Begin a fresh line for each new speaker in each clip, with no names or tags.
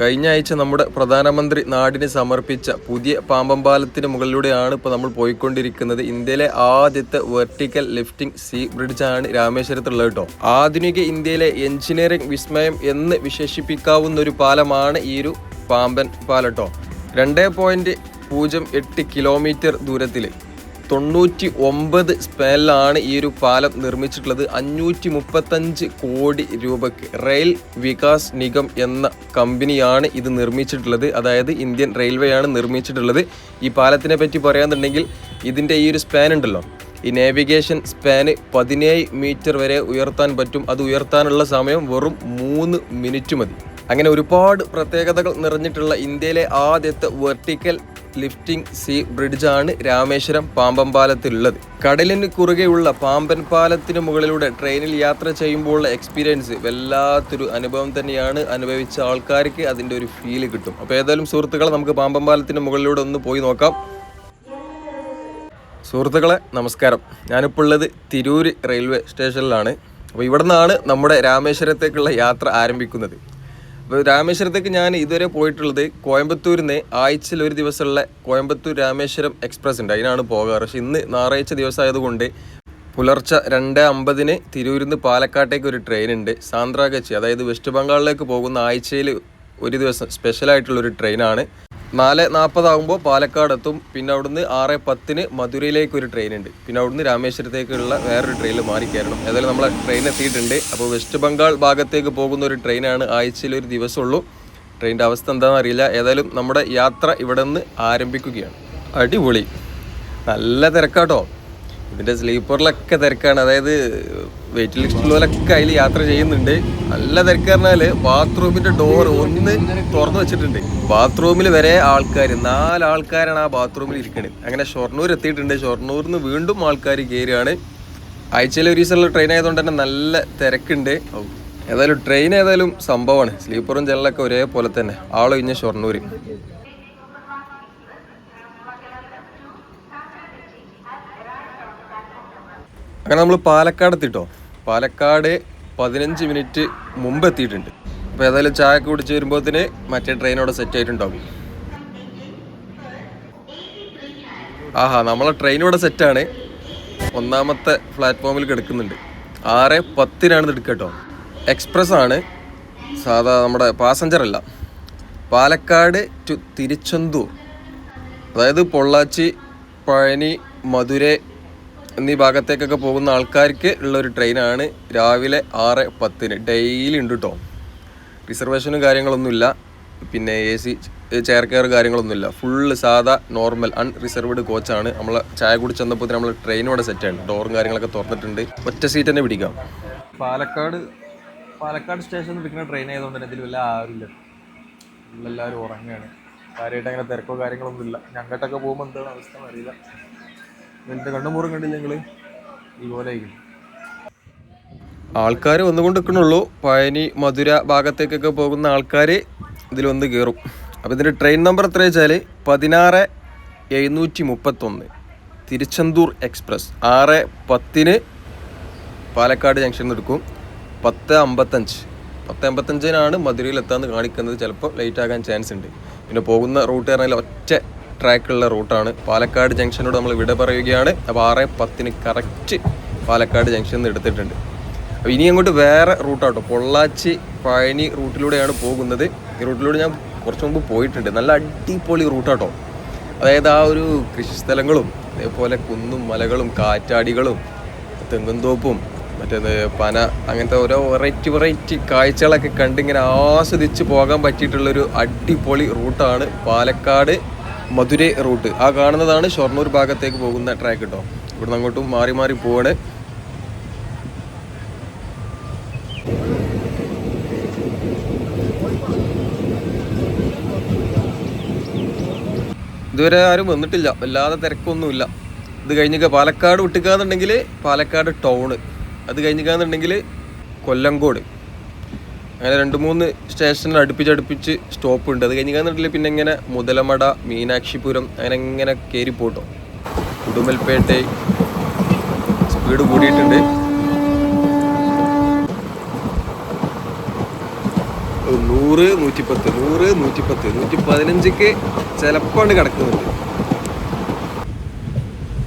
കഴിഞ്ഞ ആഴ്ച നമ്മുടെ പ്രധാനമന്ത്രി നാടിന് സമർപ്പിച്ച പുതിയ പാമ്പം പാലത്തിന് മുകളിലൂടെയാണ് ഇപ്പോൾ നമ്മൾ പോയിക്കൊണ്ടിരിക്കുന്നത്. ഇന്ത്യയിലെ ആദ്യത്തെ വെർട്ടിക്കൽ ലിഫ്റ്റിംഗ് സീ ബ്രിഡ്ജാണ് രാമേശ്വരത്തുള്ളത് കേട്ടോ. ആധുനിക ഇന്ത്യയിലെ എഞ്ചിനീയറിംഗ് വിസ്മയം എന്ന് വിശേഷിപ്പിക്കാവുന്ന ഒരു പാലമാണ് ഈ ഒരു പാമ്പൻ പാലം കേട്ടോ. രണ്ട് പോയിന്റ് പൂജ്യം എട്ട് കിലോമീറ്റർ ദൂരത്തിൽ തൊണ്ണൂറ്റി ഒമ്പത് സ്പെല്ലാണ് ഈ ഒരു പാലം നിർമ്മിച്ചിട്ടുള്ളത്. അഞ്ഞൂറ്റി മുപ്പത്തഞ്ച് കോടി രൂപയ്ക്ക് റെയിൽ വികാസ് നിഗം എന്ന കമ്പനിയാണ് ഇത് നിർമ്മിച്ചിട്ടുള്ളത്. അതായത് ഇന്ത്യൻ റെയിൽവേ ആണ് നിർമ്മിച്ചിട്ടുള്ളത്. ഈ പാലത്തിനെ പറ്റി പറയാന്നുണ്ടെങ്കിൽ ഇതിന്റെ ഈ ഒരു സ്പാൻ ഉണ്ടല്ലോ. ഈ നാവിഗേഷൻ സ്പാന് പതിനേഴ് മീറ്റർ വരെ ഉയർത്താൻ പറ്റും. അത് ഉയർത്താനുള്ള സമയം വെറും മൂന്ന് മിനിറ്റ് മതി. അങ്ങനെ ഒരുപാട് പ്രത്യേകതകൾ നിറഞ്ഞിട്ടുള്ള ഇന്ത്യയിലെ ആദ്യത്തെ വെർട്ടിക്കൽ ലിഫ്റ്റിംഗ് സീ ബ്രിഡ്ജാണ് രാമേശ്വരം പാമ്പൻ പാലത്തിലുള്ളത് കടലിന് കുറുകെയുള്ള പാമ്പൻ പാലത്തിന് മുകളിലൂടെ ട്രെയിനിൽ യാത്ര ചെയ്യുമ്പോഴുള്ള എക്സ്പീരിയൻസ് വല്ലാത്തൊരു അനുഭവം തന്നെയാണ് അനുഭവിച്ച ആൾക്കാർക്ക് അതിന്റെ ഒരു ഫീൽ കിട്ടും. അപ്പോൾ ഏതായാലും സുഹൃത്തുക്കളെ നമുക്ക് പാമ്പൻ പാലത്തിന് മുകളിലൂടെ ഒന്ന് പോയി നോക്കാം. സുഹൃത്തുക്കളെ നമസ്കാരം. ഞാനിപ്പോൾ ഉള്ളത് തിരൂര് റെയിൽവേ സ്റ്റേഷനിലാണ്. അപ്പോൾ ഇവിടെ നിന്നാണ് നമ്മുടെ രാമേശ്വരത്തേക്കുള്ള യാത്ര ആരംഭിക്കുന്നത്. അപ്പോൾ രാമേശ്വരത്തേക്ക് ഞാൻ ഇതുവരെ പോയിട്ടുള്ളത് കോയമ്പത്തൂരിൽ നിന്ന് ആഴ്ചയിൽ ഒരു ദിവസമുള്ള കോയമ്പത്തൂർ രാമേശ്വരം എക്സ്പ്രസ് ഉണ്ട്. അതിനാണ് പോകാറ്. പക്ഷേ ഇന്ന് ഞായറാഴ്ച ദിവസമായതുകൊണ്ട് പുലർച്ചെ രണ്ട് അമ്പതിന് തിരൂരിൽ നിന്ന് പാലക്കാട്ടേക്ക് ഒരു ട്രെയിൻ ഉണ്ട്. സാന്ദ്രാഗച്ചി അതായത് വെസ്റ്റ് ബംഗാളിലേക്ക് പോകുന്ന ആഴ്ചയിൽ ഒരു ദിവസം സ്പെഷ്യലായിട്ടുള്ളൊരു ട്രെയിനാണ് നാല് നാൽപ്പതാകുമ്പോൾ പാലക്കാട് എത്തും പിന്നെ അവിടുന്ന് ആറ് പത്തിന് മധുരയിലേക്ക് ഒരു ട്രെയിൻ ഉണ്ട് പിന്നെ അവിടുന്ന് രാമേശ്വരത്തേക്കുള്ള വേറൊരു ട്രെയിനിൽ മാറി കയറണം. ഏതായാലും നമ്മളെ ട്രെയിൻ എത്തിയിട്ടുണ്ട്. അപ്പോൾ വെസ്റ്റ് ബംഗാൾ ഭാഗത്തേക്ക് പോകുന്ന ഒരു ട്രെയിനാണ് ആഴ്ചയിൽ ഒരു ദിവസമുള്ളൂ. ട്രെയിനിന്റെ അവസ്ഥ എന്താണെന്ന് അറിയില്ല. ഏതായാലും നമ്മുടെ യാത്ര ഇവിടെ നിന്ന് ആരംഭിക്കുകയാണ്. അടിപൊളി. നല്ല തിരക്കാട്ടോ. ഇതിന്റെ സ്ലീപ്പറിലൊക്കെ തിരക്കാണ്. അതായത് വെയിറ്റ് ലിസ്റ്റിലൊക്കെ അതിൽ യാത്ര ചെയ്യുന്നുണ്ട്. നല്ല തിരക്ക് പറഞ്ഞാൽ ബാത്റൂമിന്റെ ഡോർ ഒന്ന് തുറന്നു വെച്ചിട്ടുണ്ട്. ബാത്റൂമിൽ വരെ ആൾക്കാർ നാലാൾക്കാരാണ് ആ ബാത്റൂമിൽ ഇരിക്കുന്നത് അങ്ങനെ ഷൊർണൂർ എത്തിയിട്ടുണ്ട്. ഷൊർണൂരിൽ നിന്ന് വീണ്ടും ആൾക്കാർ കയറുകയാണ് ആഴ്ചയിൽ ഒരു ദിവസമുള്ള ട്രെയിൻ ആയതുകൊണ്ട് തന്നെ നല്ല തിരക്കുണ്ട്. ഏതായാലും ട്രെയിൻ ഏതായാലും സംഭവമാണ്. സ്ലീപ്പറും ജനലൊക്കെ ഒരേപോലെ തന്നെ. ആളൊഴിഞ്ഞ ഷൊർണൂർ അങ്ങനെ നമ്മൾ പാലക്കാട് എത്തിട്ടോ പാലക്കാട് പതിനഞ്ച് മിനിറ്റ് മുമ്പ് എത്തിയിട്ടുണ്ട് അപ്പോൾ ഏതായാലും ചായ കുടിച്ച് വരുമ്പോഴത്തേന് മറ്റേ ട്രെയിനോടെ സെറ്റ് ആയിട്ടുണ്ടാവും. ആഹാ നമ്മളെ ട്രെയിൻ ഇവിടെ സെറ്റാണ് ഒന്നാമത്തെ പ്ലാറ്റ്ഫോമിൽ കിടക്കുന്നുണ്ട്. ആറ് പത്തിനാണ് ഇത് എടുക്കുക എക്സ്പ്രസ് ആണ്. സാധാ നമ്മുടെ പാസഞ്ചർ അല്ല. പാലക്കാട് ടു തിരുച്ചെന്തൂർ. അതായത് പൊള്ളാച്ചി പഴനി മധുരൈ എന്നീ ഭാഗത്തേക്കൊക്കെ പോകുന്ന ആൾക്കാർക്ക് ഉള്ള ഒരു ട്രെയിനാണ് രാവിലെ ആറ് പത്തിന്. ഡെയിലി ഉണ്ട് കേട്ടോ റിസർവേഷനും കാര്യങ്ങളൊന്നുമില്ല. പിന്നെ എ സി ചെയർ കെയർ കാര്യങ്ങളൊന്നുമില്ല. ഫുള്ള് സാധാ നോർമൽ അൺറിസർവ്ഡ് കോച്ചാണ്. നമ്മൾ ചായ കുടിച്ച് വന്നപ്പോൾ നമ്മൾ ട്രെയിനോടെ സെറ്റാണ് ഡോറും കാര്യങ്ങളൊക്കെ തുറന്നിട്ടുണ്ട്. ഒറ്റ സീറ്റ് തന്നെ പിടിക്കാം. പാലക്കാട് പാലക്കാട് സ്റ്റേഷനിൽ പിടിക്കുന്ന ട്രെയിൻ ആയതുകൊണ്ട് തന്നെ ഇതിൽ വല്ല ആരുമില്ല. എല്ലാവരും ഉറങ്ങുകയാണ്. കാര്യമായിട്ട് അങ്ങനെ തിരക്കോ കാര്യങ്ങളൊന്നുമില്ല. ഞങ്ങോട്ടൊക്കെ പോകുമ്പോൾ എന്താണ് അവസ്ഥ അറിയില്ല. എന്നിട്ട് കണ്ണുമുറും കണ്ടില്ല ഞങ്ങൾ ഇതുപോലെ ആൾക്കാർ വന്നുകൊണ്ട് നിൽക്കണുള്ളൂ പഴനി മധുര ഭാഗത്തേക്കൊക്കെ പോകുന്ന ആൾക്കാർ ഇതിൽ വന്ന് കയറും അപ്പോൾ ഇതിന്റെ ട്രെയിൻ നമ്പർ എത്ര വെച്ചാൽ പതിനാറ് എഴുന്നൂറ്റി മുപ്പത്തൊന്ന് തിരുച്ചെന്തൂർ എക്സ്പ്രസ്. ആറ് പത്തിന് പാലക്കാട് ജംഗ്ഷനിൽ എടുക്കും. പത്ത് അമ്പത്തഞ്ച്. പത്ത് അമ്പത്തഞ്ചിനാണ് മധുരയിൽ എത്താമെന്ന് കാണിക്കുന്നത്. ചിലപ്പോൾ ലേറ്റ് ആകാൻ ചാൻസ് ഉണ്ട്. പിന്നെ പോകുന്ന റൂട്ട് പറഞ്ഞാൽ ഒറ്റ ട്രാക്കുള്ള റൂട്ടാണ്. പാലക്കാട് ജംഗ്ഷനോട് നമ്മൾ വിട പറയുകയാണ്. അപ്പോൾ ആറ് പത്തിന് കറക്റ്റ് പാലക്കാട് ജംഗ്ഷനിൽ നിന്ന് എടുത്തിട്ടുണ്ട്. അപ്പോൾ ഇനി അങ്ങോട്ട് വേറെ റൂട്ടാട്ടോ പൊള്ളാച്ചി പഴനി റൂട്ടിലൂടെയാണ് പോകുന്നത്. ഈ റൂട്ടിലൂടെ ഞാൻ കുറച്ച് മുമ്പ് പോയിട്ടുണ്ട്. നല്ല അടിപൊളി റൂട്ടാട്ടോ അതായത് ആ ഒരു കൃഷിസ്ഥലങ്ങളും അതേപോലെ കുന്നും മലകളും കാറ്റാടികളും തെങ്ങുംതോപ്പും മറ്റേത് പന അങ്ങനത്തെ ഓരോ വെറൈറ്റി വെറൈറ്റി കാഴ്ചകളൊക്കെ കണ്ടിങ്ങനെ ആസ്വദിച്ച് പോകാൻ പറ്റിയിട്ടുള്ളൊരു അടിപൊളി റൂട്ടാണ് പാലക്കാട്. മധുരൈ റൂട്ട്. ആ കാണുന്നതാണ് ഷൊർണൂർ ഭാഗത്തേക്ക് പോകുന്ന ട്രാക്ക് കേട്ടോ ഇവിടുന്ന് അങ്ങോട്ടും മാറി മാറി പോവാണ്. ഇതുവരെ ആരും വന്നിട്ടില്ല. വല്ലാതെ തിരക്കൊന്നുമില്ല. ഇത് കഴിഞ്ഞിക്ക പാലക്കാട് വിട്ടിക്കാന്നുണ്ടെങ്കിൽ പാലക്കാട് ടൗണ് അത് കഴിഞ്ഞിക്കാന്നുണ്ടെങ്കിൽ കൊല്ലങ്കോട് അങ്ങനെ രണ്ട് മൂന്ന് സ്റ്റേഷനിൽ അടുപ്പിച്ചടുപ്പിച്ച് സ്റ്റോപ്പ് ഉണ്ട്. അത് കഴിഞ്ഞിക്കാന്നുണ്ടെങ്കിൽ പിന്നെ ഇങ്ങനെ മുതലമട മീനാക്ഷിപുരം അങ്ങനെ ഇങ്ങനെ കയറി പോട്ടോ. ഉടുമൽപേട്ട സ്പീഡ് കൂടിയിട്ടുണ്ട്. നൂറ് നൂറ്റിപ്പത്ത് നൂറ് നൂറ്റിപ്പത്ത് നൂറ്റി പതിനഞ്ചിക്ക് ചിലപ്പോണ്ട് കിടക്കുന്നുണ്ട്.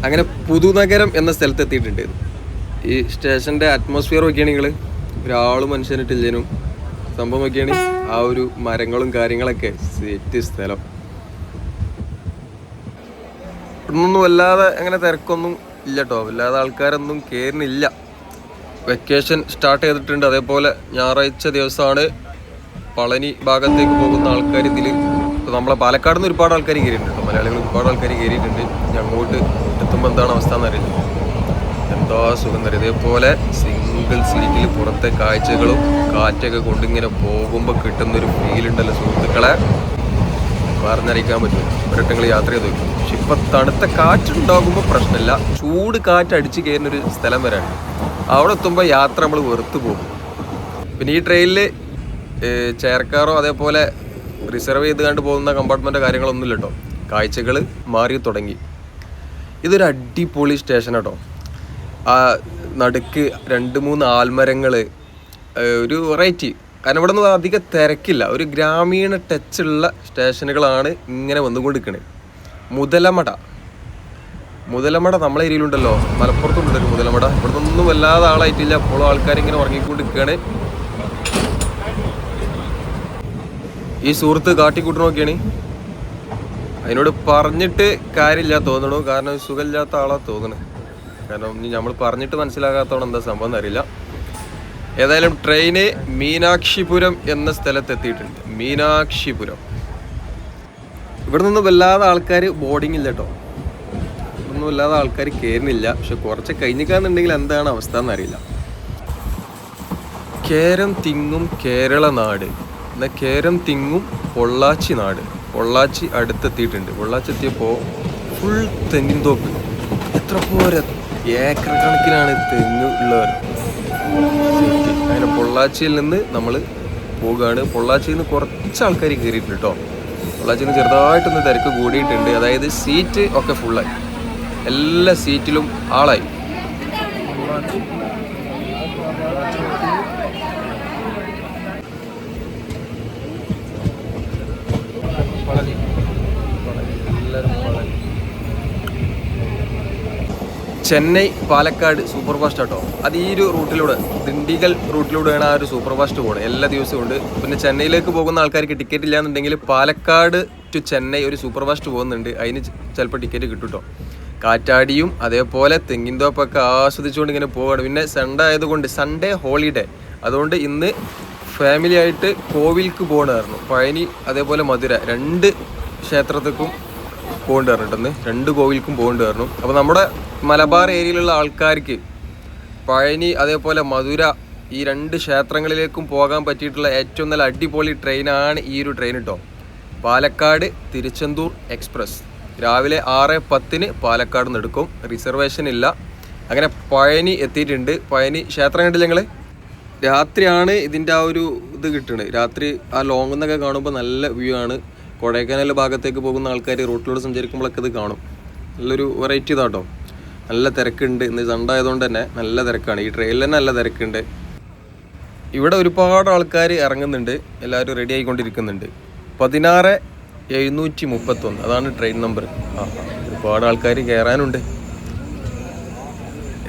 അങ്ങനെ പുതുനഗരം എന്ന സ്ഥലത്ത് എത്തിയിട്ടുണ്ട് ഈ സ്റ്റേഷന്റെ അറ്റ്മോസ്ഫിയർ നോക്കിയാണ് നിങ്ങൾ ഒരാളും മനുഷ്യനിട്ടില്ലേനും. സംഭവം നോക്കിയാണ് ആ ഒരു മരങ്ങളും കാര്യങ്ങളൊക്കെ സെറ്റ് സ്ഥലം. ഒന്നും വല്ലാതെ അങ്ങനെ തിരക്കൊന്നും ഇല്ല കേട്ടോ വല്ലാതെ ആൾക്കാരൊന്നും കയറുന്നില്ല വെക്കേഷൻ സ്റ്റാർട്ട് ചെയ്തിട്ടുണ്ട്. അതേപോലെ ഞായറാഴ്ച ദിവസമാണ് പളനി ഭാഗത്തേക്ക് പോകുന്ന ആൾക്കാർ ഇതിൽ നമ്മളെ പാലക്കാട് നിന്ന് ഒരുപാട് ആൾക്കാർ കയറിയിട്ടുണ്ട് മലയാളികൾ ഒരുപാട് ആൾക്കാർ കയറിയിട്ടുണ്ട്. അങ്ങോട്ട് എത്തുമ്പോൾ എന്താണ് അവസ്ഥ എന്നറിയില്ല. എന്താ സുഖം തരും. ഇതേപോലെ സിംഗിൾ സീറ്റിൽ പുറത്തെ കാഴ്ചകളും കാറ്റൊക്കെ കൊണ്ടിങ്ങനെ പോകുമ്പോൾ കിട്ടുന്നൊരു ഫീൽ ഉണ്ടല്ലോ സുഹൃത്തുക്കളെ. പറഞ്ഞറിയിക്കാൻ പറ്റും ഒരിട്ടങ്ങൾ യാത്ര ചെയ്ത് നോക്കും. പക്ഷെ ഇപ്പം തണുത്ത കാറ്റുണ്ടാകുമ്പോൾ പ്രശ്നമില്ല. ചൂട് കാറ്റ് അടിച്ച് കയറുന്ന ഒരു സ്ഥലം വരാണ് അവിടെ എത്തുമ്പോൾ യാത്ര നമ്മൾ വെറുത്തു പോകും. പിന്നെ ഈ ട്രെയിനിൽ ചെയർക്കാറോ അതേപോലെ റിസർവ് ചെയ്ത് കണ്ട് പോകുന്ന കമ്പാർട്ട്മെന്റോ കാര്യങ്ങളൊന്നും ഇല്ല കേട്ടോ കാഴ്ചകൾ മാറി തുടങ്ങി. ഇതൊരു അടിപൊളി സ്റ്റേഷൻ കേട്ടോ നടുക്ക് രണ്ട് മൂന്ന് ആൽമരങ്ങൾ ഒരു വെറൈറ്റി കാരണം ഇവിടെ നിന്ന് അധികം തിരക്കില്ല. ഒരു ഗ്രാമീണ ടച്ചുള്ള സ്റ്റേഷനുകളാണ് ഇങ്ങനെ വന്നുകൊണ്ടിരിക്കുന്നത് മുതലമട. മുതലമട നമ്മളെ ഏരിയയിലുണ്ടല്ലോ. മലപ്പുറത്തുണ്ട് ഒരു മുതലമട. ഇവിടെ നിന്നൊന്നും വല്ലാതെ ആളായിട്ടില്ല. അപ്പോഴും ആൾക്കാർ ഇങ്ങനെ ഉറങ്ങിക്കൊണ്ടിരിക്കുകയാണ് ഈ സുഹൃത്ത് കാട്ടിക്കൂട്ടി നോക്കിയാണ്. അതിനോട് പറഞ്ഞിട്ട് കാര്യമില്ല തോന്നണു. കാരണം സുഖമില്ലാത്ത ആളാ തോന്നണേ. കാരണം ഇനി നമ്മൾ പറഞ്ഞിട്ട് മനസ്സിലാകാത്തോടെ എന്താ സംഭവം എന്നറിയില്ല. ഏതായാലും ട്രെയിന് മീനാക്ഷിപുരം എന്ന സ്ഥലത്ത് എത്തിയിട്ടുണ്ട് മീനാക്ഷിപുരം. ഇവിടെ നിന്ന് വല്ലാതെ ആൾക്കാർ ബോർഡിംഗ് ഇല്ല കേട്ടോ ഒന്നും വല്ലാതെ ആൾക്കാർ കയറുന്നില്ല പക്ഷെ കുറച്ച് കഴിഞ്ഞിക്കാന്നുണ്ടെങ്കിൽ എന്താണ് അവസ്ഥ എന്നറിയില്ല. കേരം തിങ്ങും കേരള നാട്. എന്നാൽ കേരം തിങ്ങും പൊള്ളാച്ചി നാട്. പൊള്ളാച്ചി അടുത്തെത്തിയിട്ടുണ്ട്. പൊള്ളാച്ചി എത്തിയപ്പോൾ ഫുൾ തെങ്ങിൻ തോപ്പ്. എത്ര പോരെ? ഏക്കർ കണക്കിനാണ് തെങ്ങ് ഉള്ളവർ. അങ്ങനെ പൊള്ളാച്ചിയിൽ നിന്ന് നമ്മൾ പോവുകയാണ് പൊള്ളാച്ചിയിൽ നിന്ന് കുറച്ച് ആൾക്കാർ കയറിയിട്ടുണ്ട് കേട്ടോ പൊള്ളാച്ചിയിൽ നിന്ന് ചെറുതായിട്ടൊന്ന് തിരക്ക് കൂടിയിട്ടുണ്ട്. അതായത് സീറ്റ് ഒക്കെ ഫുള്ളായി എല്ലാ സീറ്റിലും ആളായി. ചെന്നൈ പാലക്കാട് സൂപ്പർ ഫാസ്റ്റ് കേട്ടോ അത് ഈ ഒരു റൂട്ടിലൂടെ ദിണ്ടിഗൽ റൂട്ടിലൂടെയാണ് ആ ഒരു സൂപ്പർ ഫാസ്റ്റ് പോകുന്നത് എല്ലാ ദിവസവും ഉണ്ട്. പിന്നെ ചെന്നൈയിലേക്ക് പോകുന്ന ആൾക്കാർക്ക് ടിക്കറ്റ് ഇല്ലാന്നുണ്ടെങ്കിൽ പാലക്കാട് ടു ചെന്നൈ ഒരു സൂപ്പർ ഫാസ്റ്റ് പോകുന്നുണ്ട്. അതിന് ചിലപ്പോൾ ടിക്കറ്റ് കേട്ടോ കാറ്റാടിയും അതേപോലെ തെങ്ങിൻതോപ്പൊക്കെ ആസ്വദിച്ചുകൊണ്ട് ഇങ്ങനെ പോവുകയാണ് പിന്നെ സൺഡേ ആയതുകൊണ്ട് സൺഡേ ഹോളിഡേ അതുകൊണ്ട് ഇന്ന് ഫാമിലി ആയിട്ട് കോവിൽക്ക് പോകണമായിരുന്നു പഴനി അതേപോലെ മധുര. രണ്ട് ക്ഷേത്രത്തേക്കും പോകേണ്ടി വരണിട്ടെന്ന് രണ്ട് കോവിൽക്കും പോകേണ്ടി വരണം അപ്പോൾ നമ്മുടെ മലബാർ ഏരിയയിലുള്ള ആൾക്കാർക്ക് പഴനി അതേപോലെ മധുര ഈ രണ്ട് ക്ഷേത്രങ്ങളിലേക്കും പോകാൻ പറ്റിയിട്ടുള്ള ഏറ്റവും നല്ല അടിപൊളി ട്രെയിനാണ് ഈ ഒരു ട്രെയിൻ കേട്ടോ. പാലക്കാട് തിരുച്ചെന്തൂർ എക്സ്പ്രസ്. രാവിലെ ആറ് പത്തിന് പാലക്കാട് നിന്ന് എടുക്കും. റിസർവേഷൻ ഇല്ല. അങ്ങനെ പഴനി എത്തിയിട്ടുണ്ട്. പഴനി ക്ഷേത്രം കണ്ടില്ല ഞങ്ങൾ രാത്രിയാണ് ഇതിന്റെ ആ ഒരു ഇത് കിട്ടുന്നത് രാത്രി ആ ലോങ്ങിൽ നിന്നൊക്കെ കാണുമ്പോൾ നല്ല വ്യൂ ആണ്. കൊടൈക്കനാൽ ഭാഗത്തേക്ക് പോകുന്ന ആൾക്കാർ റൂട്ടിലൂടെ സഞ്ചരിക്കുമ്പോഴൊക്കെ ഇത് കാണും. നല്ലൊരു വെറൈറ്റി ഇതാട്ടോ. നല്ല തിരക്കുണ്ട്. ഇന്ന് സൺഡേ തന്നെ നല്ല തിരക്കാണ്. ഈ ട്രെയിനിൽ തന്നെ നല്ല തിരക്കുണ്ട്. ഇവിടെ ഒരുപാട് ആൾക്കാർ ഇറങ്ങുന്നുണ്ട്. എല്ലാവരും റെഡി ആയിക്കൊണ്ടിരിക്കുന്നുണ്ട്. പതിനാറ് എഴുന്നൂറ്റി മുപ്പത്തൊന്ന് അതാണ് ട്രെയിൻ നമ്പർ ആ ഒരുപാട് ആൾക്കാർ കയറാനുണ്ട്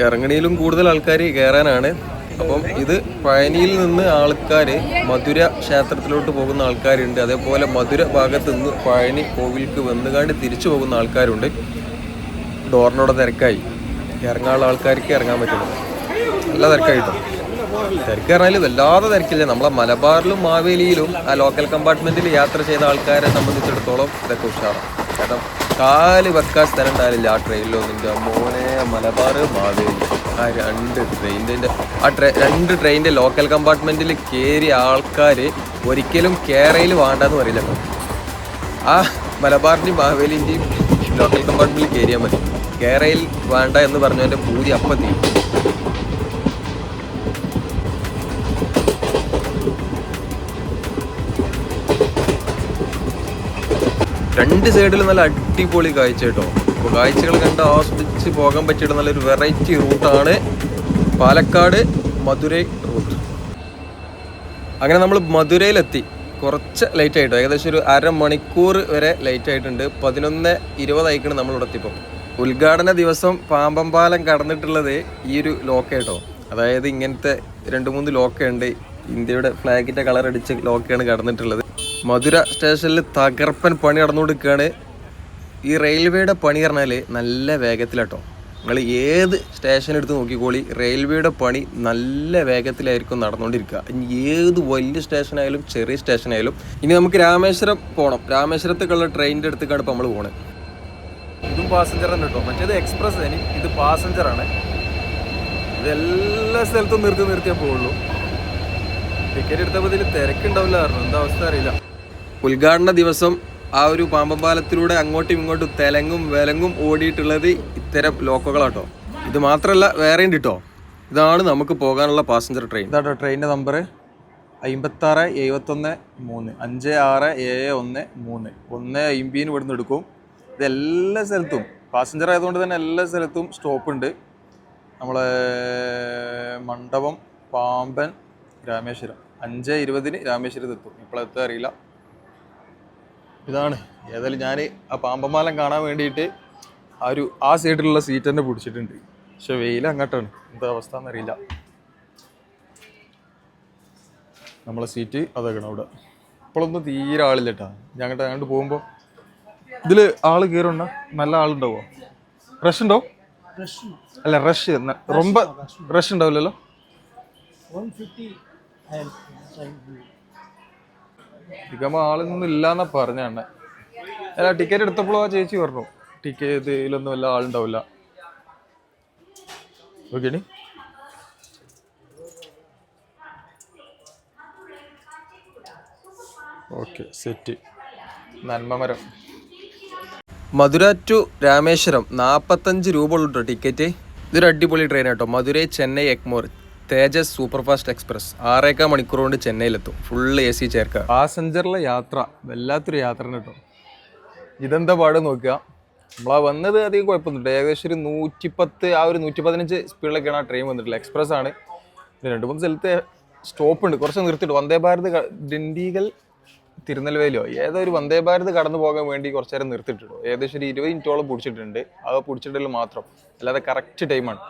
ഇറങ്ങണിയിലും കൂടുതൽ ആൾക്കാർ കയറാനാണ് അപ്പം ഇത് പഴനിയിൽ നിന്ന് ആൾക്കാർ മധുര ക്ഷേത്രത്തിലോട്ട് പോകുന്ന ആൾക്കാരുണ്ട്. അതേപോലെ മധുര ഭാഗത്ത് നിന്ന് പഴനി കോവിൽക്ക് വന്നുകാണ്ട് തിരിച്ചു പോകുന്ന ആൾക്കാരുണ്ട്. ഡോറിനോടെ തിരക്കായി. ഇറങ്ങാനുള്ള ആൾക്കാർക്ക് ഇറങ്ങാൻ പറ്റുള്ളൂ നല്ല തിരക്കായിട്ടോ? തിരക്ക് പറഞ്ഞാൽ വല്ലാതെ തിരക്കില്ല? നമ്മളെ മലബാറിലും മാവേലിയിലും ആ ലോക്കൽ കമ്പാർട്ട്മെന്റിൽ യാത്ര ചെയ്ത ആൾക്കാരെ സംബന്ധിച്ചിടത്തോളം ഇതൊക്കെ ഉഷാറാണ്. കാരണം കാൽ വെക്കാൻ സ്ഥലം ഉണ്ടാവില്ല ആ ട്രെയിനിലോ നിന്റെ മോനെ മലബാർ മാവേലി ആ രണ്ട് ട്രെയിനിന്റെ ആ ട്രെ രണ്ട് ട്രെയിനിന്റെ ലോക്കൽ കമ്പാർട്ട്മെന്റിൽ കയറിയ ആൾക്കാർ ഒരിക്കലും കേരയിൽ വേണ്ടെന്ന് പറയില്ല ആ മലബാറിന്റെയും മാവേലിന്റെയും ലോക്കൽ കമ്പാർട്ട്മെന്റിൽ കയറിയാൽ മതി. കേരയിൽ വേണ്ട എന്ന് പറഞ്ഞതിന്റെ പൂതി അപ്പം തീരും. രണ്ട് സൈഡിലും നല്ല അടിപൊളി കാഴ്ച കേട്ടോ. അപ്പോൾ കാഴ്ചകൾ കണ്ട് ആസ്വദിച്ച് പോകാൻ പറ്റിയിട്ട് നല്ലൊരു വെറൈറ്റി റൂട്ടാണ് പാലക്കാട് മധുരൈ റൂട്ട് അങ്ങനെ നമ്മൾ മധുരയിലെത്തി. കുറച്ച് ലേറ്റ് ആയിട്ടോ. ഏകദേശം ഒരു അരമണിക്കൂർ വരെ ലേറ്റ് ആയിട്ടുണ്ട്. പതിനൊന്ന് ഇരുപതായിക്കാണ് നമ്മൾ ഇവിടെ എത്തിയപ്പോൾ ഉദ്ഘാടന ദിവസം പാമ്പമ്പാലം കടന്നിട്ടുള്ളത് ഈ ഒരു ലോക്കേട്ടോ അതായത് ഇങ്ങനത്തെ രണ്ട് മൂന്ന് ലോക്കുണ്ട് ഇന്ത്യയുടെ ഫ്ലാഗിന്റെ കളർ അടിച്ച് ലോക്കയാണ് കടന്നിട്ടുള്ളത്. മധുര സ്റ്റേഷനിൽ തകർപ്പൻ പണി നടന്നുകൊടുക്കുകയാണ് ഈ റെയിൽവേയുടെ പണി പറഞ്ഞാൽ നല്ല വേഗത്തിലാട്ടോ. നിങ്ങൾ ഏത് സ്റ്റേഷൻ എടുത്ത് നോക്കിക്കോളി റെയിൽവേയുടെ പണി നല്ല വേഗത്തിലായിരിക്കും നടന്നുകൊണ്ടിരിക്കുക ഏത് വലിയ സ്റ്റേഷനായാലും ചെറിയ സ്റ്റേഷനായാലും ഇനി നമുക്ക് രാമേശ്വരം പോകണം രാമേശ്വരത്തേക്കുള്ള ട്രെയിനിന്റെ അടുത്തേക്കാണ് ഇപ്പോൾ നമ്മൾ പോകുന്നത് ഇതും പാസഞ്ചർ തന്നെ കേട്ടോ. മറ്റേത് എക്സ്പ്രസ് ഇനി ഇത് പാസഞ്ചറാണ് ഇതെല്ലാ സ്ഥലത്തും നിർത്തി നിർത്തിയേ പോവുള്ളൂ. ടിക്കറ്റ് എടുത്തപ്പോൾ ഇതിൽ തിരക്കുണ്ടാവില്ല കാരണം. എന്താ അവസ്ഥ അറിയില്ല. ഉദ്ഘാടന ദിവസം ആ ഒരു പാമ്പമ്പാലത്തിലൂടെ അങ്ങോട്ടും ഇങ്ങോട്ടും തെലങ്ങും വിലങ്ങും ഓടിയിട്ടുള്ളത് ഇത്തരം ലോക്കുകളാട്ടോ. ഇത് മാത്രമല്ല വേറെ ഉണ്ട് കിട്ടോ ഇതാണ് നമുക്ക് പോകാനുള്ള പാസഞ്ചർ ട്രെയിൻ ഇതാട്ടോ ട്രെയിനിന്റെ നമ്പർ അമ്പത്താറ് എഴുപത്തൊന്ന് മൂന്ന്. അഞ്ച് ആറ് ഏഴ് ഒന്ന് മൂന്ന്. ഒന്ന് അമ്പതിന് ഇവിടുന്ന് എടുക്കും. ഇത് എല്ലാ സ്ഥലത്തും. പാസഞ്ചർ ആയതുകൊണ്ട് തന്നെ എല്ലാ സ്ഥലത്തും സ്റ്റോപ്പ് ഉണ്ട്. നമ്മളെ മണ്ഡപം പാമ്പൻ രാമേശ്വരം. അഞ്ച് ഇരുപതിന് രാമേശ്വരത്ത് എത്തും ഇപ്പോഴത്തെ അറിയില്ല. ഇതാണ്. ഏതായാലും ഞാൻ ആ പാമ്പമാലം കാണാൻ വേണ്ടിയിട്ട് ആ ഒരു ആ സൈഡിലുള്ള സീറ്റ് തന്നെ പിടിച്ചിട്ടുണ്ട്. പക്ഷെ വെയിൽ അങ്ങോട്ടാണ്. എന്താ അവസ്ഥ എന്നറിയില്ല. നമ്മളെ സീറ്റ് അതൊക്കെയാണ് അവിടെ. ഇപ്പോഴൊന്നും തീരെ ആളില്ല കേട്ടോ. ഞങ്ങട്ട് അങ്ങോട്ട് അങ്ങോട്ട് പോകുമ്പോൾ ഇതിൽ ആൾ കയറുണ്ട നല്ല ആളുണ്ടാവോ റഷ് ഉണ്ടോ? അല്ല റഷ് റൊമ്പ റഷ് ഉണ്ടാവില്ലല്ലോ?
150 and
ഇരിക്കുമ്പോൾ ആളൊന്നും ഇല്ലാന്നാ പറഞ്ഞ അണ്ണ അല്ല ടിക്കറ്റ് എടുത്തപ്പോഴും ആ ചേച്ചി പറഞ്ഞു. ടിക്കറ്റ് ഇതിലൊന്നും വല്ല ആളുണ്ടാവില്ല. Okay okay set. നന്മമരം. Madurai to Rameswaram നാൽപ്പത്തഞ്ച് രൂപ ഉള്ളൂ ടിക്കറ്റ് ഇതൊരു അടിപൊളി ട്രെയിൻ കേട്ടോ മധുരൈ ചെന്നൈ എഗ്മോർ. തേജസ് സൂപ്പർഫാസ്റ്റ് എക്സ്പ്രസ് ആറേക്കാ മണിക്കൂർ കൊണ്ട് ചെന്നൈയിലെത്തും. ഫുൾ എ സി ചേർക്കുക. പാസഞ്ചറിലെ യാത്ര വല്ലാത്തൊരു യാത്ര കേട്ടോ. ഇതെന്താ പാട് നോക്കുക. നമ്മളാ വന്നത് അധികം കുഴപ്പമൊന്നുമില്ല. ഏകദേശം ഒരു നൂറ്റിപ്പത്ത് ആ ഒരു നൂറ്റി പതിനഞ്ച് സ്പീഡിലൊക്കെയാണ് ആ ട്രെയിൻ വന്നിട്ടുള്ളത്. എക്സ്പ്രസ് ആണ്. രണ്ട് മൂന്ന് സ്ഥലത്ത് സ്റ്റോപ്പ് ഉണ്ട്. കുറച്ച് നിർത്തിയിട്ട് വന്ദേ ഭാരത് ഡിണ്ടിഗൽ തിരുനെൽവേലിയോ ഏതോ ഒരു വന്ദേ ഭാരത് കടന്നു പോകാൻ വേണ്ടി കുറച്ച് നേരം നിർത്തിയിട്ടുള്ളൂ ഏകദേശം ഒരു ഇരുപത് മിനിറ്റോളം പിടിച്ചിട്ടുണ്ട്. അത് പിടിച്ചിട്ടില്ല മാത്രം. അല്ലാതെ കറക്റ്റ് ടൈമാണ്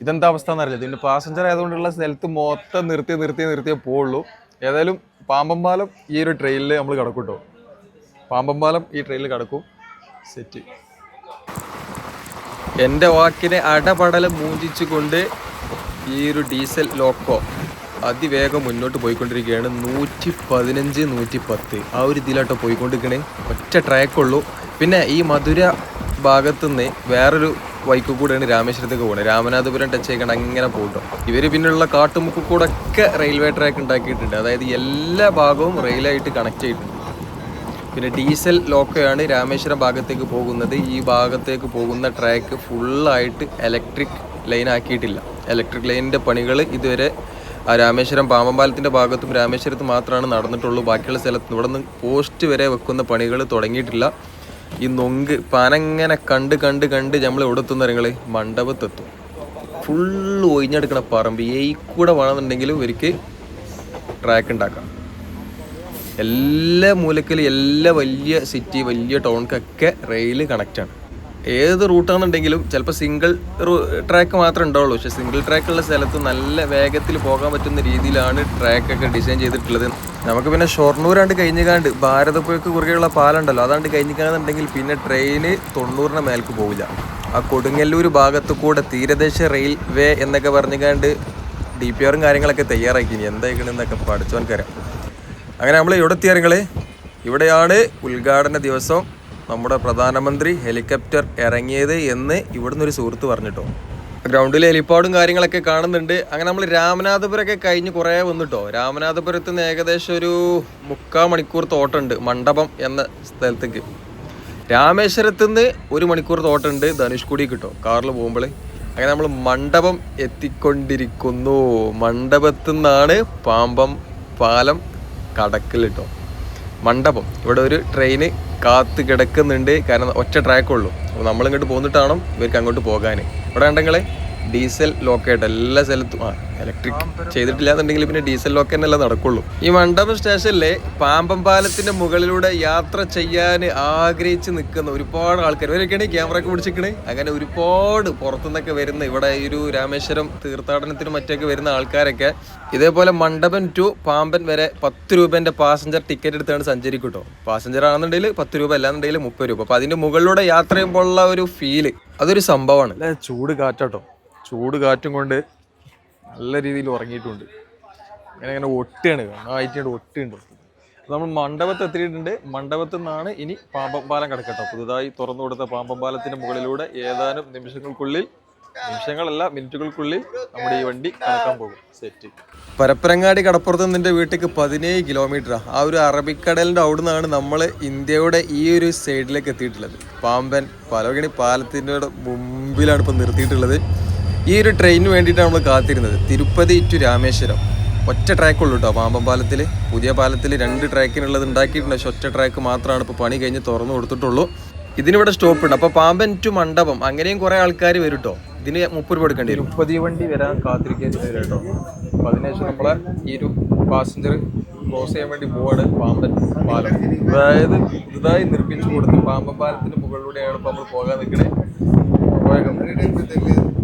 ഇതെന്താ അവസ്ഥ എന്നറിയില്ല. ഇതിന്റെ പാസഞ്ചർ ആയതുകൊണ്ടുള്ള സ്ഥലത്ത് മൊത്തം നിർത്തി നിർത്തി നിർത്തിയേ പോവുള്ളൂ. ഏതായാലും പാമ്പമ്പാലം ഈ ഒരു ട്രെയിനിൽ നമ്മൾ കിടക്കും കേട്ടോ പാമ്പമ്പാലം ഈ ട്രെയിനിൽ കിടക്കും. സെറ്റ് എന്റെ വാക്കിനെ അടപടലം മൂഞ്ചിച്ചുകൊണ്ട് ഈ ഒരു ഡീസൽ ലോക്കോ അതിവേഗം മുന്നോട്ട് പോയിക്കൊണ്ടിരിക്കുകയാണ്. നൂറ്റി പതിനഞ്ച് നൂറ്റി പത്ത് ആ ഒരു ഇതിലാട്ടോ പോയിക്കൊണ്ടിരിക്കണേ. ഒറ്റ ട്രാക്കുള്ളൂ പിന്നെ ഈ മധുര ഭാഗത്തുനിന്ന് വേറൊരു വൈക്ക് കൂടെയാണ് രാമേശ്വരത്തേക്ക് പോകുന്നത് രാമനാഥപുരം ടച്ച് ചെയ്യണം അങ്ങനെ പോകട്ടോ ഇവർ പിന്നെയുള്ള കാട്ടുമുക്ക് കൂടെ ഒക്കെ റെയിൽവേ ട്രാക്ക് ഉണ്ടാക്കിയിട്ടുണ്ട്. അതായത് എല്ലാ ഭാഗവും റെയിലായിട്ട് കണക്ട് ചെയ്തിട്ടുണ്ട്. പിന്നെ ഡീസൽ ലോക്കയാണ് രാമേശ്വരം ഭാഗത്തേക്ക് പോകുന്നത്. ഈ ഭാഗത്തേക്ക് പോകുന്ന ട്രാക്ക് ഫുള്ളായിട്ട് ഇലക്ട്രിക് ലൈൻ ആക്കിയിട്ടില്ല. ഇലക്ട്രിക് ലൈനിന്റെ പണികൾ ഇതുവരെ ആ രാമേശ്വരം പാമ്പമ്പാലത്തിന്റെ ഭാഗത്തും രാമേശ്വരത്ത് മാത്രമാണ് നടന്നിട്ടുള്ളൂ. ബാക്കിയുള്ള സ്ഥലത്ത് ഇവിടെ നിന്ന് പോസ്റ്റ് വരെ വെക്കുന്ന പണികൾ തുടങ്ങിയിട്ടില്ല. ഈ നൊങ്ക് പനങ്ങനെ കണ്ട് കണ്ട് കണ്ട് നമ്മൾ എവിടെ എത്തുന്ന നിങ്ങൾ മണ്ഡപത്തെത്തും. ഫുള്ള് ഒഴിഞ്ഞെടുക്കണ പറമ്പ്. ഈ കൂടെ വേണമെന്നുണ്ടെങ്കിലും ഇവർക്ക് ട്രാക്ക് ഉണ്ടാക്കാം. എല്ലാ മൂലക്കലും എല്ലാ വലിയ സിറ്റി വലിയ ടൗൺക്കൊക്കെ റെയിൽ കണക്റ്റാണ് ഏത് റൂട്ടാണെന്നുണ്ടെങ്കിലും ചിലപ്പോൾ സിംഗിൾ ട്രാക്ക് മാത്രമേ ഉണ്ടാവുള്ളൂ. പക്ഷേ സിംഗിൾ ട്രാക്കുള്ള സ്ഥലത്ത് നല്ല വേഗത്തിൽ പോകാൻ പറ്റുന്ന രീതിയിലാണ് ട്രാക്കൊക്കെ ഡിസൈൻ ചെയ്തിട്ടുള്ളത്. നമുക്ക് പിന്നെ ഷൊർണൂരാണ്ട് കഴിഞ്ഞുകാണ്ട് ഭാരതപ്പുഴക്ക് കുറുകെയുള്ള പാലുണ്ടല്ലോ അതാണ്ട് കഴിഞ്ഞിക്കാന്നുണ്ടെങ്കിൽ പിന്നെ ട്രെയിന് തൊണ്ണൂറിന് മേൽക്ക് പോവില്ല. ആ കൊടുങ്ങല്ലൂർ ഭാഗത്ത് കൂടെ തീരദേശ റെയിൽവേ എന്നൊക്കെ പറഞ്ഞുകാണ്ട് ഡി പി ആറും കാര്യങ്ങളൊക്കെ തയ്യാറാക്കി. എന്തായിക്കണെന്നൊക്കെ പഠിച്ചവൻക്കറിയാം അങ്ങനെ നമ്മൾ ഇവിടെ എത്തിയാറുങ്ങളെ ഇവിടെയാണ് ഉദ്ഘാടന ദിവസം. നമ്മുടെ പ്രധാനമന്ത്രി ഹെലികോപ്റ്റർ ഇറങ്ങിയത് എന്ന് ഇവിടുന്ന് ഒരു സുഹൃത്ത് പറഞ്ഞിട്ടോ. ഗ്രൗണ്ടിൽ ഹെലിപ്പാഡും കാര്യങ്ങളൊക്കെ കാണുന്നുണ്ട്. അങ്ങനെ നമ്മൾ രാമനാഥപുരമൊക്കെ കഴിഞ്ഞ് കുറേ വന്നിട്ടോ. രാമനാഥപുരത്ത് നിന്ന് ഏകദേശം ഒരു മുക്കാൽ മണിക്കൂർ തോട്ടുണ്ട് മണ്ഡപം എന്ന സ്ഥലത്തേക്ക്. രാമേശ്വരത്ത് നിന്ന് ഒരു മണിക്കൂർ തോട്ടുണ്ട് ധനുഷ്കുടി കിട്ടും കാറിൽ പോകുമ്പോൾ. അങ്ങനെ നമ്മൾ മണ്ഡപം എത്തിക്കൊണ്ടിരിക്കുന്നു. മണ്ഡപത്തു നിന്നാണ് പാമ്പം പാലം കടക്കൽ കേട്ടോ മണ്ഡപം. ഇവിടെ ഒരു ട്രെയിന് കാത്ത് കിടക്കുന്നുണ്ട്. കാരണം ഒറ്റ ട്രാക്കേ ഉള്ളൂ. അപ്പോൾ നമ്മളിങ്ങോട്ട് പോന്നിട്ടാണോ ഇവർക്ക് അങ്ങോട്ട് പോകാൻ ഇവിടെ ഉണ്ടെങ്കിൽ ഡീസൽ ലോക്കായിട്ട് എല്ലാ സ്ഥലത്തും ആ ഇലക്ട്രിക് ചെയ്തിട്ടില്ല എന്നുണ്ടെങ്കിൽ പിന്നെ ഡീസൽ ലോക്ക് തന്നെയല്ലേ നടക്കുള്ളൂ. ഈ മണ്ഡപം സ്റ്റേഷനിലെ പാമ്പം പാലത്തിന്റെ മുകളിലൂടെ യാത്ര ചെയ്യാൻ ആഗ്രഹിച്ച് നിൽക്കുന്ന ഒരുപാട് ആൾക്കാർ ഇവരൊക്കെയാണ് ക്യാമറ ഒക്കെ പിടിച്ചിരിക്കണേ? അങ്ങനെ ഒരുപാട് പുറത്തുനിന്നൊക്കെ വരുന്ന ഇവിടെ ഒരു രാമേശ്വരം തീർത്ഥാടനത്തിനും മറ്റൊക്കെ വരുന്ന ആൾക്കാരൊക്കെ ഇതേപോലെ മണ്ഡപം ടു പാമ്പൻ വരെ പത്ത് രൂപന്റെ പാസഞ്ചർ ടിക്കറ്റ് എടുത്താണ് സഞ്ചരിക്കും കേട്ടോ പാസഞ്ചർ ആണെന്നുണ്ടെങ്കിൽ പത്ത് രൂപ അല്ലാന്നുണ്ടെങ്കിൽ മുപ്പത് രൂപ. അപ്പൊ അതിന്റെ മുകളിലൂടെ യാത്ര ചെയ്യുമ്പോഴുള്ള ഒരു ഫീൽ അതൊരു സംഭവമാണ്. ചൂട് കാറ്റാട്ടോ. ചൂട് കാറ്റും കൊണ്ട് നല്ല രീതിയിൽ ഉറങ്ങിയിട്ടുണ്ട്. അങ്ങനെ അങ്ങനെ ഒട്ടിയാണ്. നന്നായിട്ട് ഒട്ടുണ്ട് അപ്പൊ നമ്മൾ മണ്ഡപത്ത് എത്തിയിട്ടുണ്ട്. മണ്ഡപത്തിൽ നിന്നാണ് ഇനി പാമ്പം പാലം കിടക്കട്ടോ. പുതുതായി തുറന്നു കൊടുത്ത പാമ്പം പാലത്തിന്റെ മുകളിലൂടെ ഏതാനും നിമിഷങ്ങൾക്കുള്ളിൽ നിമിഷങ്ങളല്ല മിനിറ്റുകൾക്കുള്ളിൽ നമ്മുടെ ഈ വണ്ടി കടക്കാൻ പോകും. സെറ്റ് പരപ്പരങ്ങാടി കടപ്പുറത്ത് നിന്റെ വീട്ടിലേക്ക് പതിനേഴ് കിലോമീറ്റർ ആ ഒരു അറബിക്കടലിന്റെ അവിടെ നിന്നാണ് നമ്മൾ ഇന്ത്യയുടെ ഈ ഒരു സൈഡിലേക്ക് എത്തിയിട്ടുള്ളത്. പാമ്പൻ പലവകണി പാലത്തിന്റെ മുമ്പിലാണ് ഇപ്പം നിർത്തിയിട്ടുള്ളത്. ഈ ഒരു ട്രെയിനിന് വേണ്ടിയിട്ടാണ് നമ്മൾ കാത്തിരുന്നത്. തിരുപ്പതി ടു രാമേശ്വരം. ഒറ്റ ട്രാക്കുള്ളൂ കേട്ടോ പാമ്പം പാലത്തിൽ പുതിയ പാലത്തിൽ രണ്ട് ട്രാക്കിനുള്ളത് ഉണ്ടാക്കിയിട്ടുണ്ട്. പക്ഷെ ഒറ്റ ട്രാക്ക് മാത്രമാണ് ഇപ്പോൾ പണി കഴിഞ്ഞ് തുറന്നു കൊടുത്തിട്ടുള്ളൂ. ഇതിനിവിടെ സ്റ്റോപ്പ് ഉണ്ട്. അപ്പോൾ പാമ്പൻ ടു മണ്ഡപം അങ്ങനെയും കുറേ ആൾക്കാർ വരും കേട്ടോ ഇതിന് മുപ്പത് രൂപ എടുക്കേണ്ടി വരും. പുതിയ വണ്ടി വരാൻ കാത്തിരിക്കേണ്ടി വരും കേട്ടോ അപ്പോൾ അതിനുശേഷം നമ്മളെ ഈ ഒരു പാസഞ്ചർ ക്ലോസ് ചെയ്യാൻ വേണ്ടി പോവാണ് പാമ്പൻ പാലം. അതായത് ഇതായി നിർമ്മിച്ചു കൊടുത്ത് പാമ്പൻ പാലത്തിന് മുകളിലൂടെയാണ് ഇപ്പോൾ നമ്മൾ പോകാൻ നിൽക്കണേ.